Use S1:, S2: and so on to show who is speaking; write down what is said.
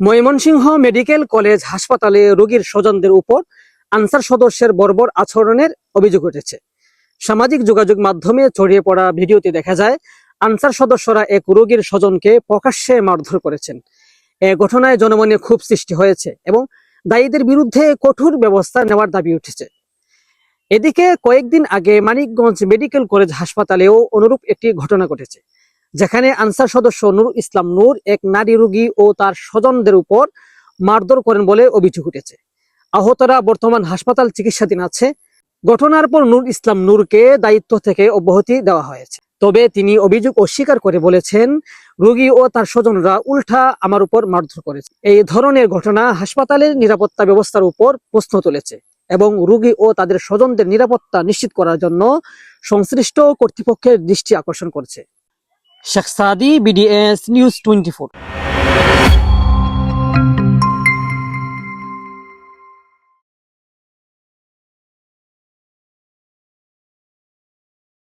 S1: Mymensingh medical college হাসপাতালে রোগীর স্বজনদের উপর আনসার সদস্যের বর্বর আচরণের অভিযোগ উঠেছে। সামাজিক যোগাযোগ মাধ্যমে ছড়িয়ে পড়া ভিডিওতে দেখা যায়, আনসার সদস্যরা এক রোগীর স্বজনকে প্রকাশ্যে মারধর করেছেন। এ ঘটনায় জনমনে খুব সৃষ্টি হয়েছে এবং দায়ীদের বিরুদ্ধে কঠোর ব্যবস্থা নেওয়ার দাবি উঠেছে। এদিকে কয়েকদিন আগে মানিকগঞ্জ মেডিকেল কলেজ হাসপাতালেও অনুরূপ একটি ঘটনা ঘটেছে। যেখানে আনসার সদস্য নূর ইসলাম নূর এক নারী রোগী ও তার স্বজনদের উপর মারধর করেন বলে অভিযোগ উঠেছে। আহতরা বর্তমান হাসপাতাল চিকিৎসাধীন আছে। ঘটনার পর নূর ইসলাম নূরকে দায়িত্ব থেকে অব্যাহতি দেওয়া হয়েছে। তবে তিনি অভিযোগ অস্বীকার করে বলেছেন, রোগী ও তার স্বজনরা উল্টা আমার উপর মারধর করেছে। এই ধরনের ঘটনা হাসপাতালের নিরাপত্তা ব্যবস্থার উপর প্রশ্ন তুলেছে এবং রোগী ও তাদের স্বজনদের নিরাপত্তা নিশ্চিত করার জন্য সংশ্লিষ্ট কর্তৃপক্ষের দৃষ্টি আকর্ষণ করছে। Sheikh Sadi BDS news twenty